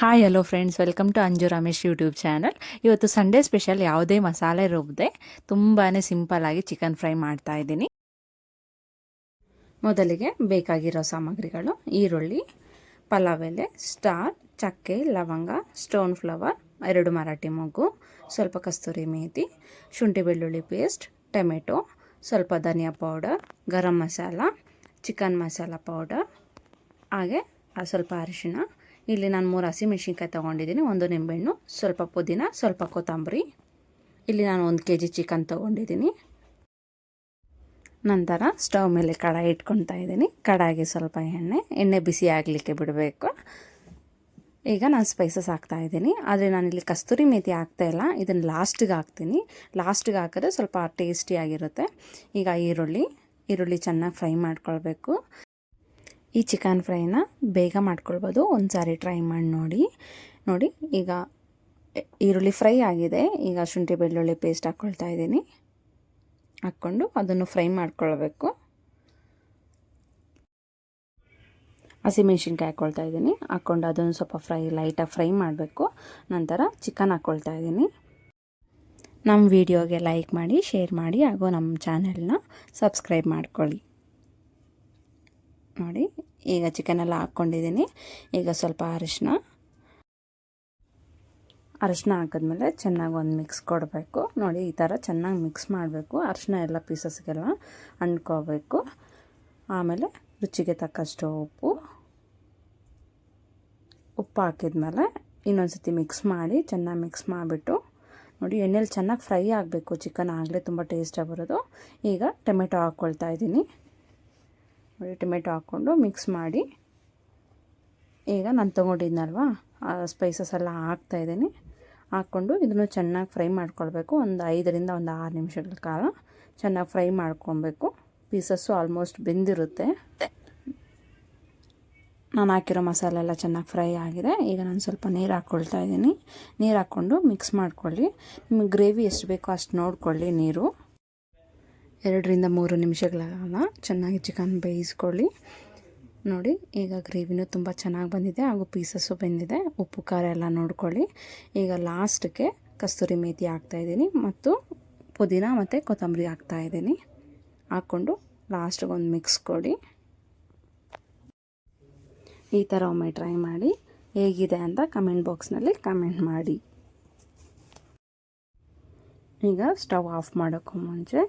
Hi hello friends welcome to Anju Ramesh YouTube channel ಇವತ್ತು Sunday special ಯಾವುದೇ ಮಸಾಲೆ ರುಬ್ಬದೆ ತುಂಬಾ ಸಿಂಪಲ್ಲಾಗಿ ಚಿಕನ್ ಫ್ರೈ ಮಾಡ್ತಾ ಇದ್ದೀನಿ. ಮೊದಲಿಗೆ ಬೇಕಾಗಿರೋ ಸಾಮಗ್ರಿಗಳು, ಈರುಳ್ಳಿ, ಪಲಾವ್ ಎಲೆ, ಸ್ಟಾರ್, ಚಕ್ಕೆ, ಲವಂಗ ಸ್ಟೋನ್ ಫ್ಲವರ್ ಎರಡು ಮರಾಠಿ ಮೊಗ್ಗು, ಸ್ವಲ್ಪ ಕಸ್ತೂರಿ ಮೇಥಿ, ಶುಂಠಿ ಬೆಳ್ಳುಳ್ಳಿ ಪೇಸ್ಟ್ ಟೊಮೆಟೊ, ಸ್ವಲ್ಪ ಧನಿಯಾ powder garam masala chicken masala powder ಹಾಗೆ ಸ್ವಲ್ಪ ಅರಿಶಿಣ ಇಲ್ಲಿ ನಾನು ಮೂರು ಹಸಿಮೆಣ್ಸಿನ್ಕಾಯಿ ತೊಗೊಂಡಿದ್ದೀನಿ, ಒಂದು ನಿಂಬೆಹಣ್ಣು, ಸ್ವಲ್ಪ ಪುದೀನ, ಸ್ವಲ್ಪ ಕೊತ್ತಂಬರಿ. ಇಲ್ಲಿ ನಾನು ಒಂದು ಕೆ ಜಿ ಚಿಕನ್ ತೊಗೊಂಡಿದ್ದೀನಿ. ನಂತರ ಸ್ಟವ್ ಮೇಲೆ ಕಡಾಯಿ ಇಟ್ಕೊತಾ ಇದ್ದೀನಿ. ಕಡಾಯಿಗೆ ಸ್ವಲ್ಪ ಎಣ್ಣೆ ಎಣ್ಣೆ ಬಿಸಿ ಆಗಲಿಕ್ಕೆ ಬಿಡಬೇಕು. ಈಗ ನಾನು ಸ್ಪೈಸಸ್ ಹಾಕ್ತಾ ಇದ್ದೀನಿ. ಆದರೆ ನಾನಿಲ್ಲಿ ಕಸ್ತೂರಿ ಮೇಥಿ ಹಾಕ್ತಾ ಇಲ್ಲ ಇದನ್ನು ಲಾಸ್ಟಿಗೆ ಹಾಕ್ತೀನಿ. ಲಾಸ್ಟಿಗೆ ಹಾಕಿದ್ರೆ ಸ್ವಲ್ಪ ಟೇಸ್ಟಿಯಾಗಿರುತ್ತೆ ಈಗ ಈರುಳ್ಳಿ ಈರುಳ್ಳಿ ಚೆನ್ನಾಗಿ ಫ್ರೈ ಮಾಡ್ಕೊಳ್ಬೇಕು. ಈ ಚಿಕನ್ ಫ್ರೈನ ಬೇಗ ಮಾಡ್ಕೊಳ್ಬೋದು. ಒಂದು ಸಾರಿ ಟ್ರೈ ಮಾಡಿ ನೋಡಿ. ನೋಡಿ, ಈಗ ಈರುಳ್ಳಿ ಫ್ರೈ ಆಗಿದೆ. ಈಗ ಶುಂಠಿ ಬೆಳ್ಳುಳ್ಳಿ ಪೇಸ್ಟ್ ಹಾಕ್ಕೊಳ್ತಾ ಇದ್ದೀನಿ. ಹಾಕ್ಕೊಂಡು ಅದನ್ನು ಫ್ರೈ ಮಾಡ್ಕೊಳ್ಬೇಕು. ಹಸಿಮೆಣ್ಸಿನ್ಕಾಯಿ ಹಾಕ್ಕೊಳ್ತಾ ಇದ್ದೀನಿ. ಹಾಕ್ಕೊಂಡು ಅದನ್ನು ಸ್ವಲ್ಪ ಫ್ರೈ ಲೈಟಾಗಿ ಫ್ರೈ ಮಾಡಬೇಕು. ನಂತರ ಚಿಕನ್ ಹಾಕ್ಕೊಳ್ತಾ ಇದ್ದೀನಿ. ನಮ್ಮ ವಿಡಿಯೋಗೆ ಲೈಕ್ ಮಾಡಿ ಶೇರ್ ಮಾಡಿ ಹಾಗೂ ನಮ್ಮ ಚಾನೆಲ್ನ ಸಬ್ಸ್ಕ್ರೈಬ್ ಮಾಡ್ಕೊಳ್ಳಿ. ನೋಡಿ. ಈಗ ಚಿಕನೆಲ್ಲ ಹಾಕ್ಕೊಂಡಿದ್ದೀನಿ. ಈಗ ಸ್ವಲ್ಪ ಅರಿಶಿನ ಅರಿಶಿನ ಹಾಕಿದ್ಮೇಲೆ ಚೆನ್ನಾಗಿ ಒಂದು ಮಿಕ್ಸ್ ಕೊಡಬೇಕು. ನೋಡಿ ಈ ಥರ ಚೆನ್ನಾಗಿ ಮಿಕ್ಸ್ ಮಾಡಬೇಕು. ಅರಿಶಿನ ಎಲ್ಲ ಪೀಸಸ್ಗೆಲ್ಲ ಅಂಡ್ಕೋಬೇಕು ಆಮೇಲೆ ರುಚಿಗೆ ತಕ್ಕಷ್ಟು ಉಪ್ಪು. ಉಪ್ಪು ಹಾಕಿದ್ಮೇಲೆ ಇನ್ನೊಂದು ಸತಿ ಮಿಕ್ಸ್ ಮಾಡಿ ಚೆನ್ನಾಗಿ ಮಿಕ್ಸ್ ಮಾಡಿಬಿಟ್ಟು ನೋಡಿ ಎಣ್ಣೆಲಿ ಚೆನ್ನಾಗಿ ಫ್ರೈ ಆಗಬೇಕು. ಚಿಕನ್ ಆಗಲೇ ತುಂಬ ಟೇಸ್ಟಾಗಿ ಬರೋದು. ಈಗ ಟೊಮೆಟೊ ಹಾಕ್ಕೊಳ್ತಾ ಇದ್ದೀನಿ. ಟೊಮೆಟೊ ಹಾಕ್ಕೊಂಡು ಮಿಕ್ಸ್ ಮಾಡಿ. ಈಗ ನಾನು ತೊಗೊಂಡಿದ್ನಲ್ವ? ಆ ಸ್ಪೈಸಸ್ ಎಲ್ಲ ಹಾಕ್ತಾಯಿದ್ದೀನಿ ಹಾಕ್ಕೊಂಡು ಇದನ್ನು ಚೆನ್ನಾಗಿ ಫ್ರೈ ಮಾಡ್ಕೊಳ್ಬೇಕು. ಒಂದು ಐದರಿಂದ ಒಂದು ಆರು ನಿಮಿಷಗಳ ಕಾಲ ಚೆನ್ನಾಗಿ ಫ್ರೈ ಮಾಡ್ಕೊಬೇಕು ಪೀಸಸ್ಸು ಆಲ್ಮೋಸ್ಟ್ ಬೆಂದಿರುತ್ತೆ. ನಾನು ಹಾಕಿರೋ ಮಸಾಲೆ ಎಲ್ಲ ಚೆನ್ನಾಗಿ ಫ್ರೈ ಆಗಿದೆ. ಈಗ ನಾನು ಸ್ವಲ್ಪ ನೀರು ಹಾಕ್ಕೊಳ್ತಾ ಇದ್ದೀನಿ. ನೀರು ಹಾಕ್ಕೊಂಡು ಮಿಕ್ಸ್ ಮಾಡ್ಕೊಳ್ಳಿ. ನಿಮಗೆ ಗ್ರೇವಿ ಎಷ್ಟು ಬೇಕೋ ಅಷ್ಟು ನೋಡ್ಕೊಳ್ಳಿ ನೀರು. ಎರಡರಿಂದ ಮೂರು ನಿಮಿಷಗಳ ಕಾಲ ಚೆನ್ನಾಗಿ ಚಿಕನ್ ಬೇಯಿಸ್ಕೊಳ್ಳಿ. ನೋಡಿ, ಈಗ ಗ್ರೇವಿನೂ ತುಂಬ ಚೆನ್ನಾಗಿ ಬಂದಿದೆ ಹಾಗೂ ಪೀಸಸ್ಸು ಬೆಂದಿದೆ. ಉಪ್ಪು, ಖಾರ ಎಲ್ಲ ನೋಡ್ಕೊಳ್ಳಿ. ಈಗ ಲಾಸ್ಟ್ಗೆ ಕಸ್ತೂರಿ ಮೇಥಿ ಹಾಕ್ತಾಯಿದ್ದೀನಿ ಮತ್ತು ಪುದೀನ ಮತ್ತು ಕೊತ್ತಂಬರಿ ಹಾಕ್ತಾಯಿದ್ದೀನಿ ಹಾಕ್ಕೊಂಡು ಲಾಸ್ಟಿಗೆ ಒಂದು ಮಿಕ್ಸ್ ಕೊಡಿ. ಈ ಥರ ಒಮ್ಮೆ ಟ್ರೈ ಮಾಡಿ ಹೇಗಿದೆ ಅಂತ ಕಮೆಂಟ್ ಬಾಕ್ಸ್ನಲ್ಲಿ ಕಮೆಂಟ್ ಮಾಡಿ. ಈಗ ಸ್ಟವ್ ಆಫ್ ಮಾಡೋಕ್ಕೂ ಮುಂಚೆ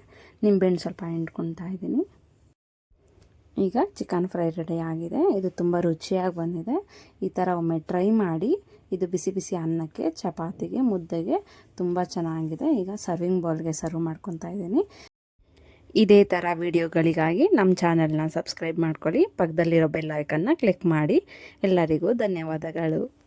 ನಿಂಬೆಹಣ್ಣು ಸ್ವಲ್ಪ ಹಿಂಡ್ಕೊತಾ ಇದ್ದೀನಿ. ಈಗ ಚಿಕನ್ ಫ್ರೈ ರೆಡಿ ಆಗಿದೆ. ಇದು ತುಂಬ ರುಚಿಯಾಗಿ ಬಂದಿದೆ. ಈ ಥರ ಒಮ್ಮೆ ಟ್ರೈ ಮಾಡಿ. ಇದು ಬಿಸಿ ಬಿಸಿ ಅನ್ನಕ್ಕೆ, ಚಪಾತಿಗೆ, ಮುದ್ದೆಗೆ ತುಂಬ ಚೆನ್ನಾಗಿದೆ. ಈಗ ಸರ್ವಿಂಗ್ ಬೌಲ್ಗೆ ಸರ್ವ್ ಮಾಡ್ಕೊತಾ ಇದ್ದೀನಿ. ಇದೇ ಥರ ವಿಡಿಯೋಗಳಿಗಾಗಿ ನಮ್ಮ ಚಾನೆಲ್ನ ಸಬ್ಸ್ಕ್ರೈಬ್ ಮಾಡ್ಕೊಳ್ಳಿ. ಪಕ್ಕದಲ್ಲಿರೋ ಬೆಲ್ಲೈಕನ್ನ ಕ್ಲಿಕ್ ಮಾಡಿ. ಎಲ್ಲರಿಗೂ ಧನ್ಯವಾದಗಳು.